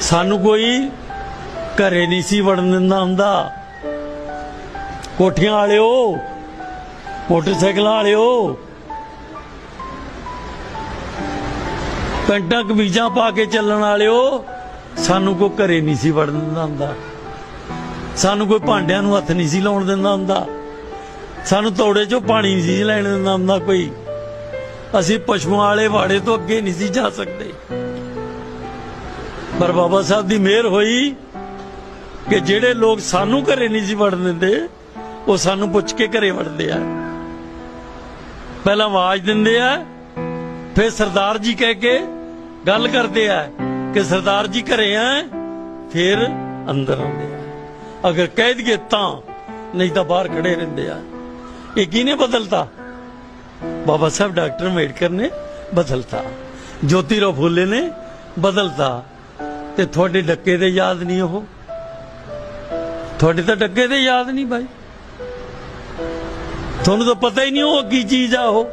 ਸਾਨੂੰ ਕੋਈ ਘਰੇ ਨਹੀਂ ਸੀ ਵੜਨ ਦਿੰਦਾ ਹੁੰਦਾ। ਕੋਠੀਆਂ ਵਾਲਿਓ, ਮੋਟਰਸਾਈਕਲਾਂ ਵਾਲਿਓ, ਪੈਂਟਾਂ, ਕਮੀਜ਼ਾਂ ਪਾ ਕੇ ਚੱਲਣ ਵਾਲਿਓ, ਸਾਨੂੰ ਕੋਈ ਘਰੇ ਨਹੀਂ ਸੀ ਵੜਨ ਦਿੰਦਾ ਹੁੰਦਾ। ਸਾਨੂੰ ਕੋਈ ਭਾਂਡਿਆਂ ਨੂੰ ਹੱਥ ਨਹੀਂ ਸੀ ਲਾਉਣ ਦਿੰਦਾ ਹੁੰਦਾ। ਸਾਨੂੰ ਤੋੜੇ 'ਚੋਂ ਪਾਣੀ ਨਹੀਂ ਸੀ ਲੈਣ ਦਿੰਦਾ ਹੁੰਦਾ ਕੋਈ। ਅਸੀਂ ਪਸ਼ੂਆਂ ਵਾਲੇ ਵਾੜੇ ਤੋਂ ਅੱਗੇ ਨਹੀਂ ਸੀ ਜਾ ਸਕਦੇ। ਪਰ ਬਾਬਾ ਸਾਹਿਬ ਦੀ ਮਿਹਰ ਹੋਈ ਕਿ ਜਿਹੜੇ ਲੋਕ ਸਾਨੂੰ ਘਰੇ ਨਹੀਂ ਸੀ ਵੜਨ ਦਿੰਦੇ, ਉਹ ਸਾਨੂੰ ਪੁੱਛ ਕੇ ਘਰੇ ਵੜਦੇ ਆ। ਪਹਿਲਾਂ ਆਵਾਜ਼ ਦਿੰਦੇ ਆ, ਫਿਰ ਸਰਦਾਰ ਜੀ ਕਹਿ ਕੇ ਗੱਲ ਕਰਦੇ ਆ ਕਿ ਸਰਦਾਰ ਜੀ ਘਰੇ ਆ, ਫਿਰ ਅੰਦਰ ਆਉਂਦੇ ਆ। ਅਗਰ ਕਹਿ ਦਈਏ ਤਾਂ, ਨਹੀਂ ਤਾਂ ਬਾਹਰ ਖੜੇ ਰਹਿੰਦੇ ਆ। ਇਹ ਕਿਹਨੇ ਬਦਲਤਾ? ਬਾਬਾ ਸਾਹਿਬ ਡਾਕਟਰ ਅੰਬੇਡਕਰ ਨੇ ਬਦਲਤਾ। ਜੋਤੀਰਾਓ ਫੂਲੇ ਨੇ ਬਦਲਤਾ। ਤੇ ਤੁਹਾਡੇ ਡੱਕੇ ਦੇ ਯਾਦ ਨਹੀਂ ਉਹ? ਤੁਹਾਡੇ ਤਾਂ ਡੱਕੇ ਦੇ ਯਾਦ ਨਹੀਂ ਭਾਈ ਤੁਹਾਨੂੰ ਤਾਂ ਪਤਾ ਹੀ ਨਹੀਂ ਉਹ ਕੀ ਚੀਜ਼ ਆ ਉਹ।